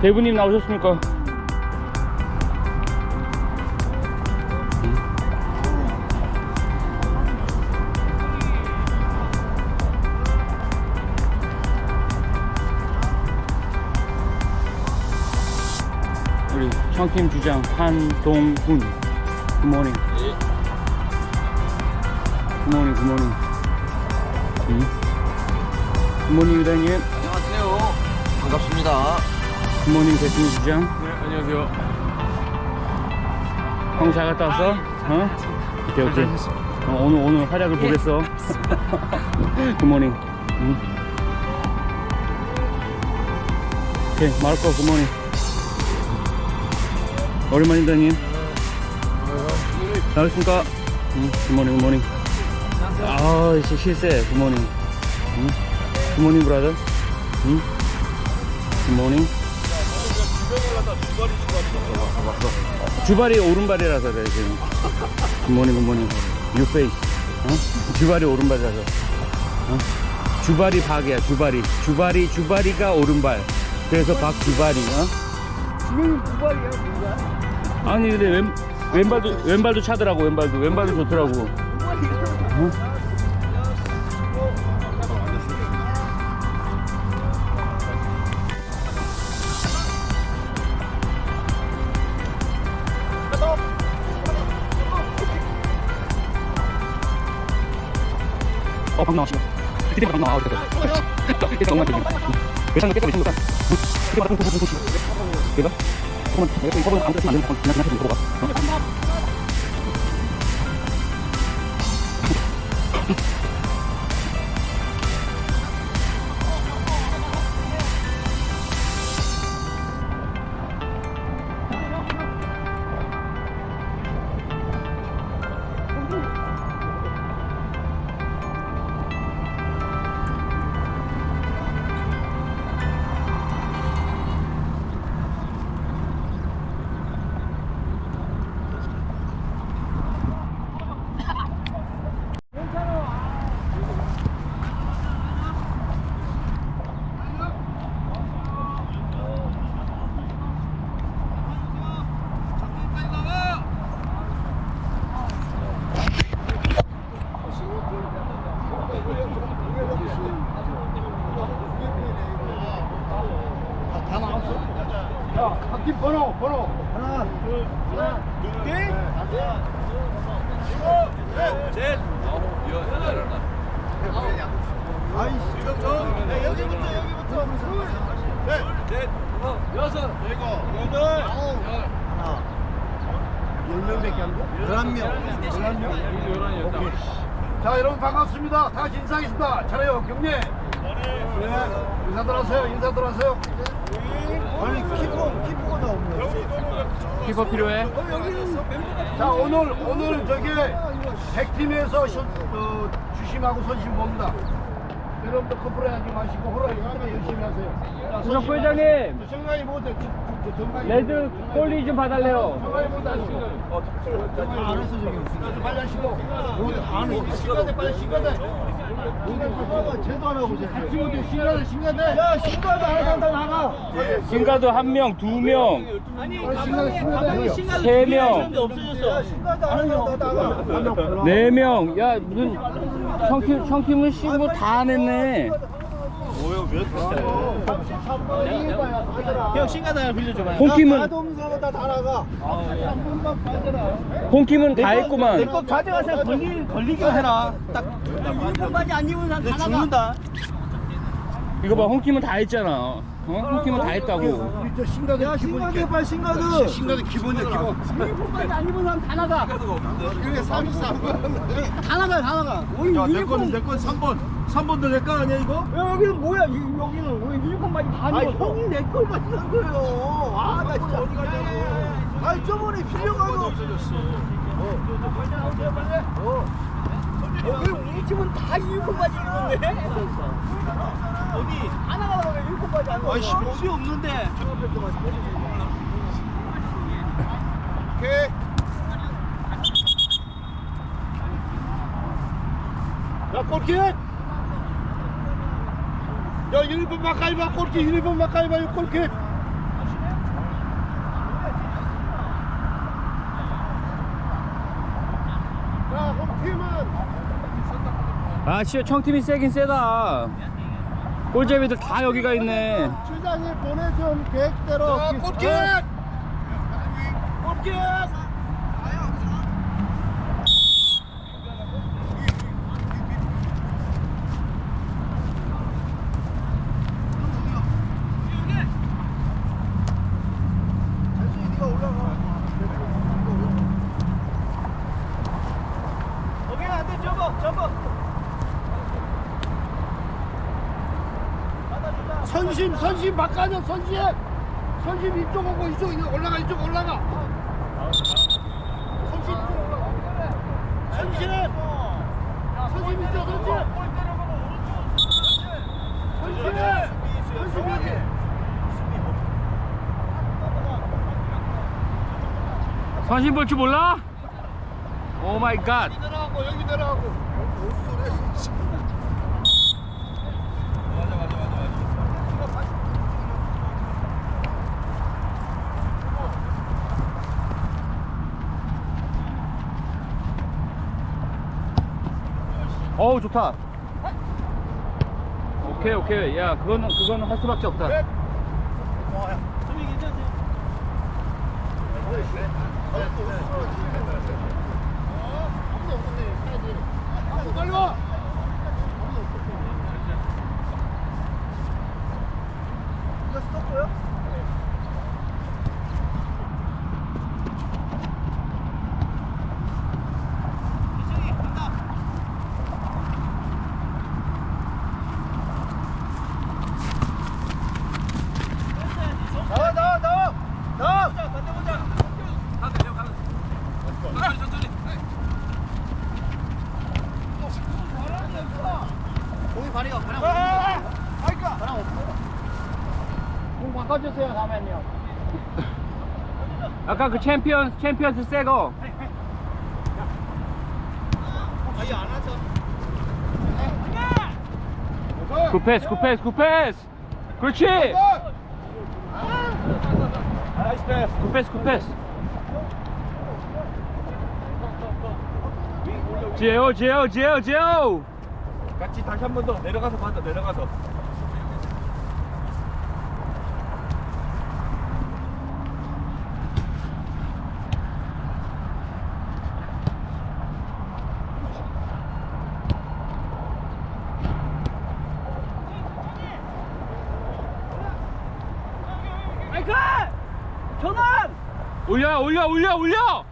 대부님 나오셨습니까? 우리 청팀 주장 한동훈 굿모닝 굿모닝 굿모닝 음. 굿모닝 유다님 안녕하세요. 반갑습니다. 굿모닝 대승 주장 네, 안녕하세요. 형 잘 갔다 왔어? 어? 오케이 오케이 어, 오늘 오늘 활약을 보겠어 굿모닝 음. 오케이 마르코 굿모닝 오랜만입니다 님 잘했습니까? 음, 굿모닝 굿모닝 아 시- 실세 굿모닝 음? 굿모닝 브라더 음? 굿모닝 주발이 오른발이라서 그래 지금. 굿모닝 굿모닝. 유페이스 어? 주발이 오른발이라서. 어? 주발이 박이야 주발이. 주발이 주발이가 오른발. 그래서 박주발이 어? 지금 두발이야, 누가? 아니 근데 왼, 왼발도 왼발도 차더라고 왼발도. 왼발도 좋더라고. 어, 방 나왔어. 그때 방 나와. 그때 정말 되게. 외상도 깨끗이 있습니까? 그때 맞은 도구 도구. 내가? 그러면 내가 또 이거는 안 그랬으면 안 되는 거 그냥 그냥 좀 보고 가. 어? 야, 셋, 넷, 여섯, 일곱, 여덟, 아홉, 하나. 열 명밖에 안 돼? 열한 명. 열한 명? 오케이. 자, 여러분 반갑습니다. 다 같이 인사하겠습니다. 잘해요, 경례. 네, 인사들 하세요, 인사들 하세요. 아니, 키퍼, 키퍼가 나오네. 키퍼 필요해? 자 오늘 오늘 저기 백팀에서 셔- 어, 주심하고 선심 봅니다. 여러분들 커플 하지 마시고 호라 이거 열심히 하세요. 수석 부회장님 정강이 못해. 레드 폴리 좀 봐달래요 정강이 못해. 어, 알았어 저기. 빨리 하시고. 안 해. 시간대 빨리 시간대. 제도 안 하고 이제. 친구들 시간대 시간대. 야 시간대 안 한다 나가. 신가도 한 명, 두 명, 시간대 시간대. 세 명, 시간대 안 한다 나가. 네 명. 야 무슨 청팀 청팀은 씨뭐 다안 했네. 형 신가대 하나 빌려줘봐요. 홈팀은 마동사가 다 빠져라. 홈팀은 다 했구만. 내거 가져가서 걸리 걸리기만 해라. 딱. 이거까지 안 입은 사람 다 나가. 죽는다. 이거 봐 홈팀은 다 했잖아. 어? 홈팀은 다 했다고. 우리 저 신가대 야 신가대 빨리 신가대. 신가대 기본이야 기본. 유니폼까지 안 입은 사람 다 나가. 그게 33번. 다 나가 다 나가. 우리 유니폼 내건 3번. 3번도 내 거 아니야 이거? 야, 여기는 뭐야? 이, 여기는 왜 유니폼 바지 다 입었어? 형이 내걸 맞는 거예요. 아, 나 진짜 어디 가냐고. 아니 저번에 빌려가도 없어졌어. 어. 여기 우리 팀은 다 유니폼 바지 입었네. 어디 하나가 나오면 일곱 가지 안 나와. 아이씨 몸이 없는데. 오케이. 야 골키. 야 1분 가까이 봐 골키 1분 가까이 봐 골키. 아, 시오 청팀이 세긴 세다. 꼴제비들 다 여기가 있네. 주장이 보내준 계획대로 꽃게 꽃게 선심 바꿔줘 선심 선심 이쪽 오고 이쪽 이쪽 올라가 이쪽 올라가. 선심 이쪽 올라가. 선심 선심 이쪽 선심 선심 선심 여기 선심 볼 줄 몰라? 오 마이 갓. 내려가고 여기 내려가고 어우 좋다 오케이 오케이 야 그거는 그거는 할 수밖에 없다 빨리 와 이거 스토커요? 나와 나와 나와 나와 공이 발이가 그냥 아이까 그냥 없어 공 바꿔주세요 다음엔요 아까 그 챔피언 챔피언스 새거. 굿패스 굿패스 굿패스. 그렇지. 굿패스 굿패스. 제오 제오 제오 제오 같이 다시 한 번 더 내려가서 받아 내려가서 올려 올려 올려! 올려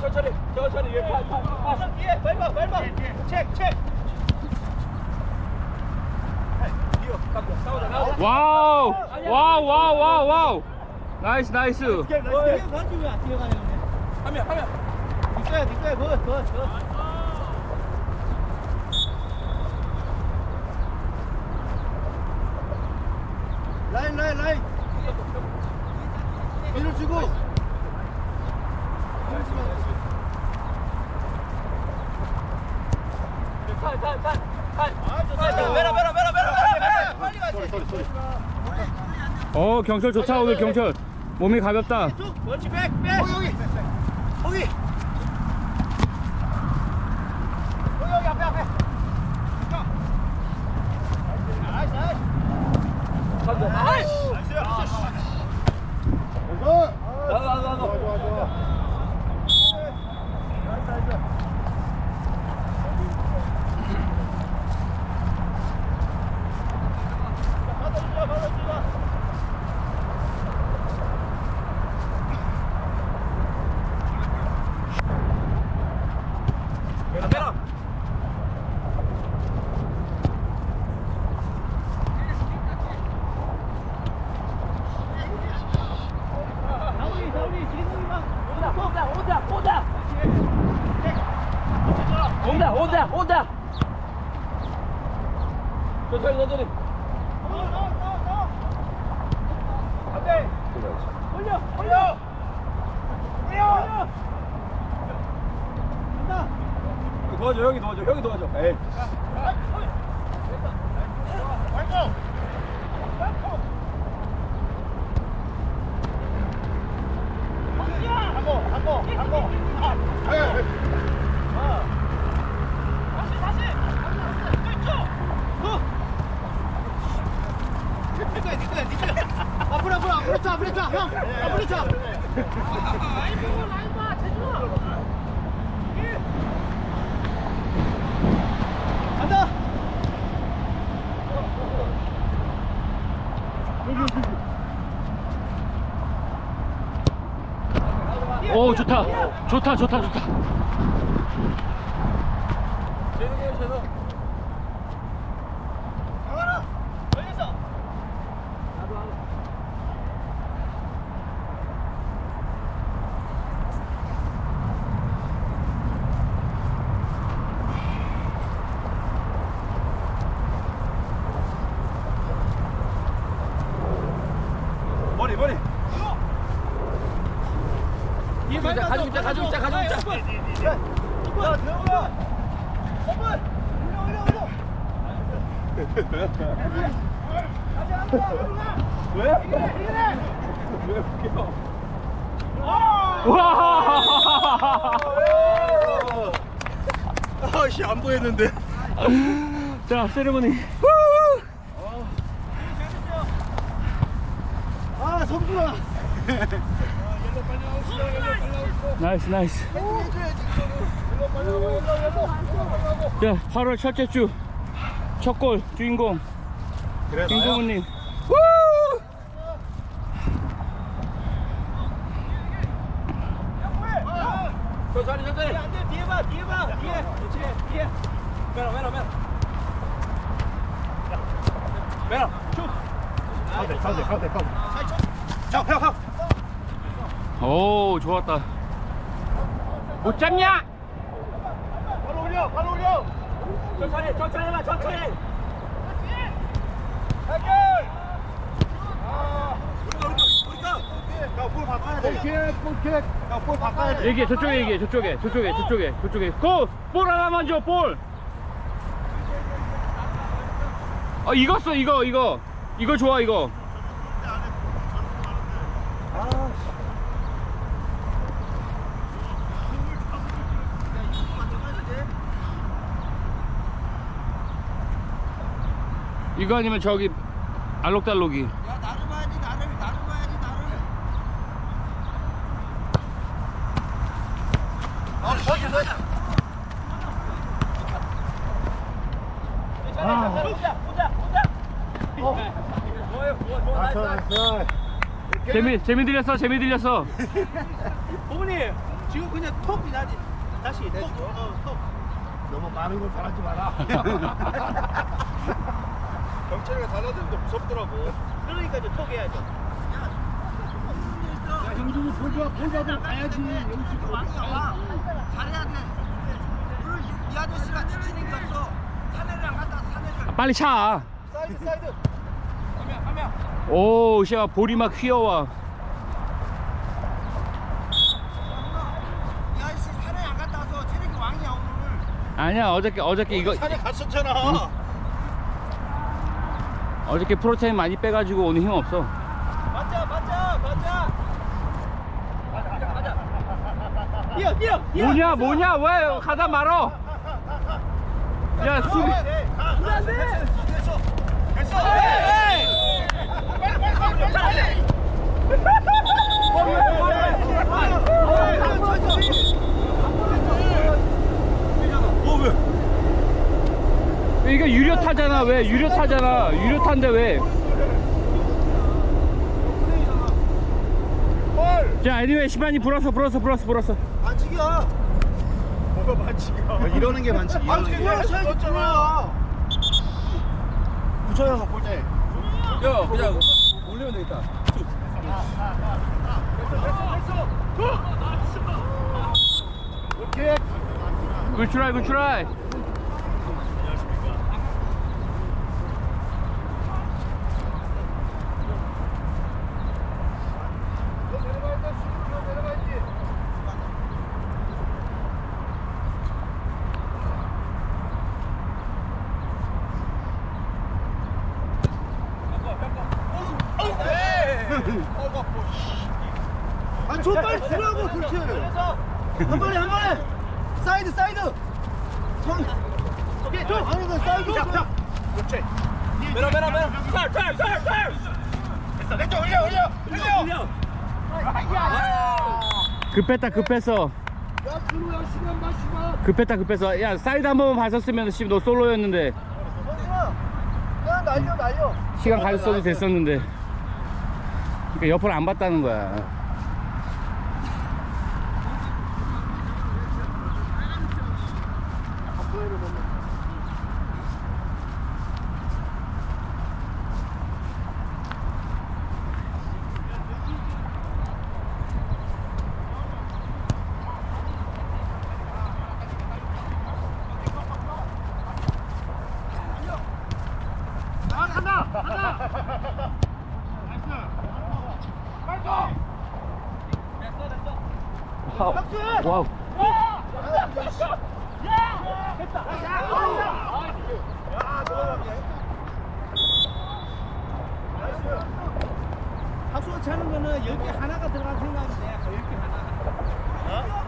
천천히 천천히 나오자 와우 와우 와우 와우 와우 나이스 나이스 왜안 뛰어가냐 하면 하면 그거 라인 라인 라인 뒤를 주고 뒤를 어 경철 좋다 오늘 경철 몸이 가볍다. 그렇지 백백. 거기 여기 거기 여기 여기 앞에 앞에 나이스 나이스 나이스 나이스 나나나나 좋아 좋아 좋아 나이스 나이스 받아주자 받아주자 메라 메라 온다 온다 온다 천천히 천천히 안돼. 올려 올려. 올려. 도와줘 형이 도와줘 형이 도와줘. 에이. 앞으로 앞으로 앞으 로차 앞으로 차형. 앞으로 차 간다. 오 좋다. 좋다 좋다 좋다. 죄송해요 죄송 강하나 여기서 머리 머리 가지고 있자 가지고 있자 가지고 있자 가지고 있자 야 대웅아 오픈 올려 올려 올려 다시 한번 왜? 왜 웃겨 와 아씨 안 보였는데. 자 세레모니. 아 성준아 나이스 나이스. 자 8월 첫째 주. 첫 골 주인공. 그래 김동훈님 천천히 천천히 안돼 뒤에 봐 뒤에 봐 뒤에 그렇지 뒤에 매라 매라 매라 매라 슛 가운데 가운데 가운데 가운데 형형형 오 좋았다. 못 잡냐? 발로 올려 발로 올려. 천천히 천천히 해봐 천천히. 해결 아 야볼 바꿔야 돼 볼킥 볼킥 야볼 바꿔야 돼 얘기해 저쪽에 얘기해 저쪽에 저쪽에 저쪽에 저쪽에. 골볼 하나만 줘볼! 어 이거 써 이거 이거. 이거 좋아 이거 이거 아니면 저기 알록달록이. 야 나를 봐야지 나를 나를 봐야지 나를 어 아. 보자 보자 보자. 좋아요 좋아 좋아 나이스 나이스. 재미 재미 들렸어 재미 들렸어. 어머니 지금 그냥 톡 나지? 다시 톡 어, 톡. 너무 많은 걸 바라지 마라 경찰이가 달라드는데 무섭더라고. 그러니까 이제 톡 해야죠. 야 형준이 볼 좋아 볼 받으러 가야지. 영수 왕이야 와. 잘해야 돼이 아저씨가 지치는 게 없어 사내랑 갔다 사내를. 빨리 차. 사이드 사이드. 한명 한 명. 오, 샤 볼이 막 휘어와. 이 아저씨 산에 안 갔다 와서 체력이 왕이야 오늘. 아니야, 어저께 어저께 이거 산에 갔었잖아 어저께 프로테인 많이 빼가지고 오늘 힘 없어. 맞자 맞자 맞자 가자 가자 뛰어 뛰어 뛰어. 뭐냐, 뭐냐, 왜 가다 말어? 야, 수비. 안돼 됐어 됐어 이거 유료 타잖아, 왜? 유료 타잖아. 유료타인데 왜? 자, 애니웨이 시반이 불었어, 불었어, 불었어, 불었어. 반칙이야 뭐가 반칙이야 이러는 게 반칙 이러는 게 반칙이야 붙여요 볼때 야 그냥 올리면 되겠다 오케이 굿 트라이, 굿 트라이. 아저 빨리 주라고 그렇게 한 번에 한 번에 사이드 사이드 성 오케이 줘 아니 그 사이드 자 그렇지 메라 메라 메라. 털털털털 됐어. 내쪽 올려 올려 올려. 급했다 급했어. 야 준호야 시간 봐 시간 급했다 급했어. 야 사이드 한 번만 봤었으면 씨너 솔로였는데. 성준아 그냥 날려 날려. 시간 가졌어도 됐었는데. 그러니까 옆을 안 봤다는 거야 와우. 와우 박수 차는 거는 여기 하나가 들어간 생각인데 여기 하나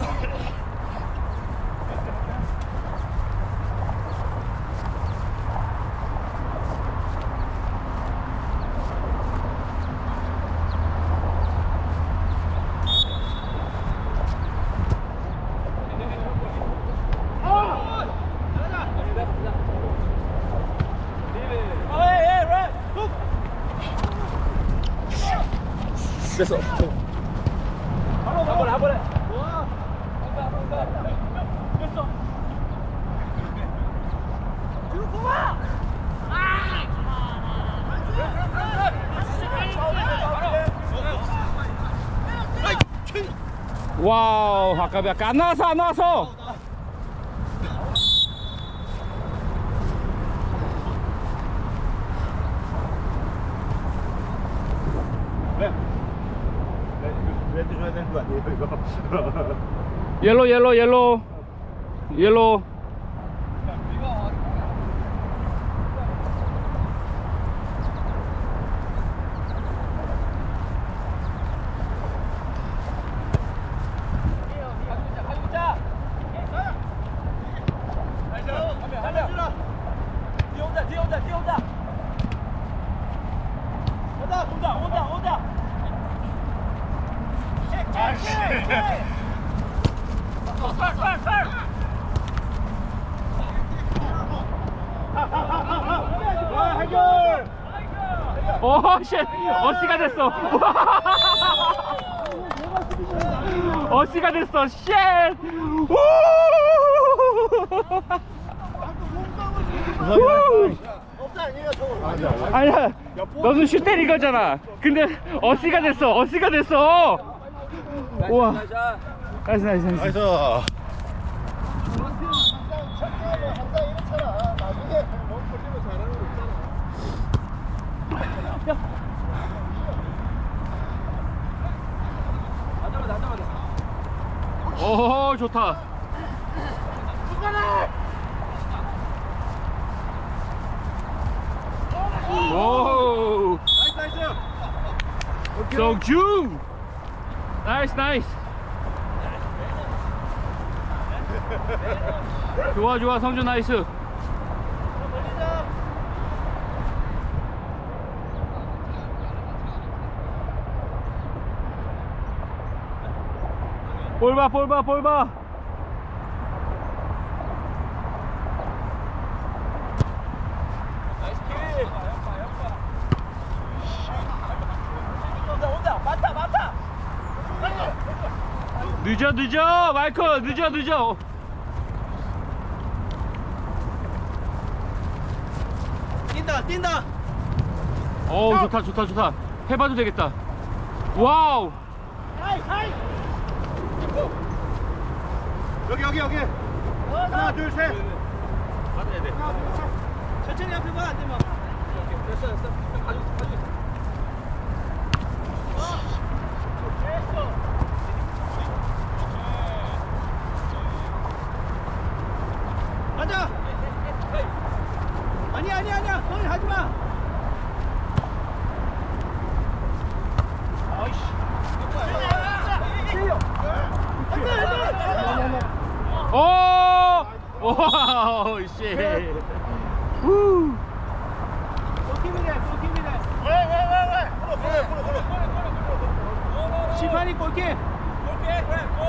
됐어 한 번에 한 번에 와우 아까 안 나와서 안 나와서 왜 줘야 되는 거 아니에요 이거 옐로 옐로 옐로 옐로 뒤에 온다 뒤에 온다 뒤에 온다 온다 온다 온다 온다 털털털 해결 어쉣 어시가 됐어 됐어 쉣 아니야 너는 슛 때린 거잖아. 근데 어시가 됐어 어시가 됐어. 우와. 나이스 나이스 나이스. 나이스. 나자마자 나자마자 오 좋다. 오 나이스 나이스 정중 나이스 나이스. 좋아 좋아 성준 나이스 볼봐 볼봐 볼봐. 나이스 킬. 온다 늦어 늦어. 마이클 늦어 늦어. 뛴다 뛴다. 어우 좋다 좋다 좋다. 해봐도 되겠다. 와우 여기 여기 여기. 하나 둘셋. 받아야 돼. 천천히 앞에 봐안 되면 됐어 됐어. 가지고 가지고. 가자 아니 아니 아니야. 너희 하지마 Oh shit. Woo. Don't give me that. Don't give me that. Wait, wait, wait, wait. Pull up, pull up, pull up, pull up, pull up, pull up, pull up. Shibani, 골킥.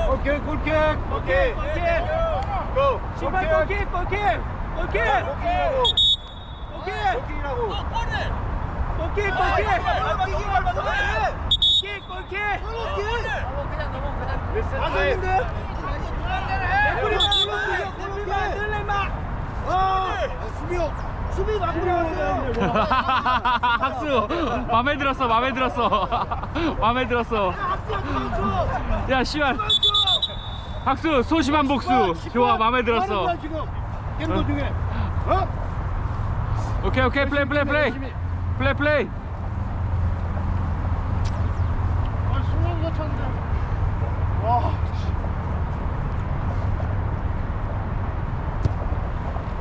골킥, 골킥, 골킥, 골킥. Go. 시바니 골킥, 골킥, 골킥. 골킥이라고. 골킥. 골킥이라고. 골킥, 골킥. 골킥, 골킥. 골킥, 골킥. 골킥. 그냥 넘어, 그냥. 안 되는데? 수비 수비 막으려왔어요. 학수. 마음에 들었어 마음에 들었어. 마음에 들었어. 야 씨발. 학수 소심한 복수. 좋아 마음에 들었어. 중에. 어? 오케이 오케이. 플레이 플레이 플레이. 플레이 플레이 아 승관이가 찼는데 와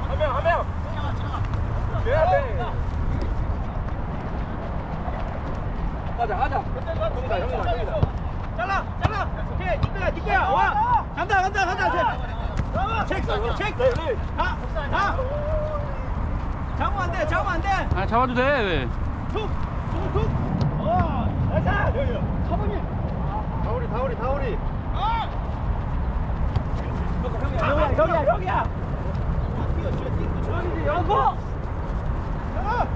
한 명, 한 명. 돼야 돼. 가자, 가자. 형이다, 형이다, 형이다. 잘라, 잘라. 오케이, 니꺼야, 니꺼야. 와. 간다, 간다, 간다. 체. 체, 체. 가, 가. 잡으면 안 돼. 아 잡아도 돼 왜? 툭, 툭, 툭. 어, 나이스. 여기요. 사범이 다우리 다우리 다우리 형이야, 형이야, 형이야. 형이지, 연포. 오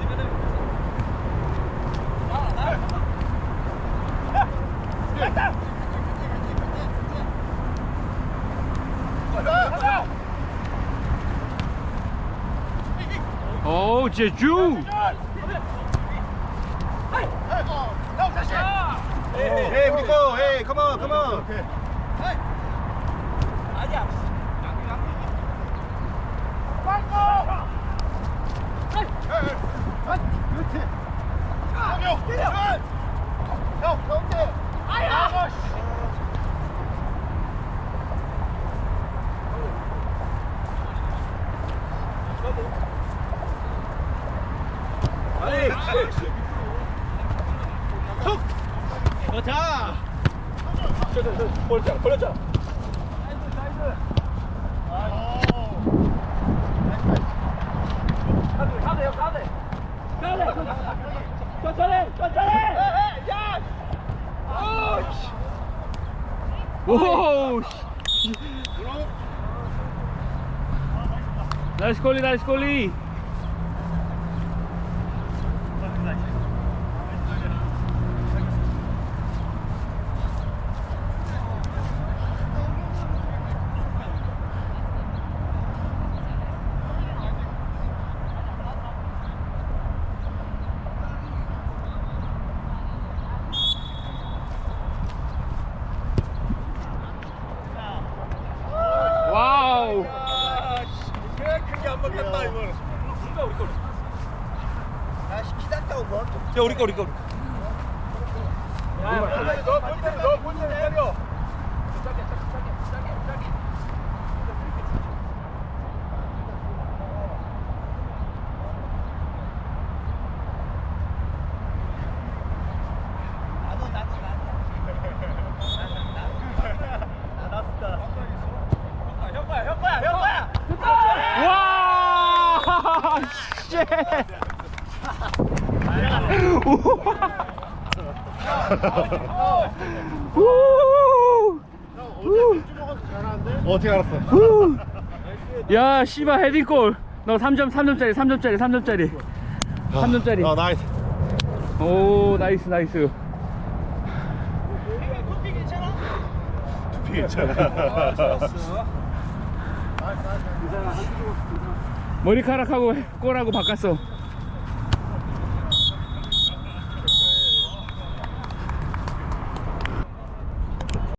제주 헤이 우 리거 헤이 컴온 컴온 아니야. 형 가운데 아니. 툭. 그렇자. 벌렸잖아, 벌렸잖아. 가도 가도 형 가도 가도 천천히 천천히 야 오 씨. 나이스 골리 나이스 골리 와우 크게 안 먹겠다 이거 우리가 우리 거 야씨 기다렸다고 뭐 야 우리 거 우리 거 너 본진 너 본진 때려 형 거야 형 거야 형 거야 와 쉣. 어떻게 알았어? 우. 야 씨발 헤딩골. 너 3점 3점짜리 3점짜리 3점짜리. 3점짜리. 아 나이스. 오 나이스 나이스. 괜찮아? 머리카락하고 골하고 바꿨어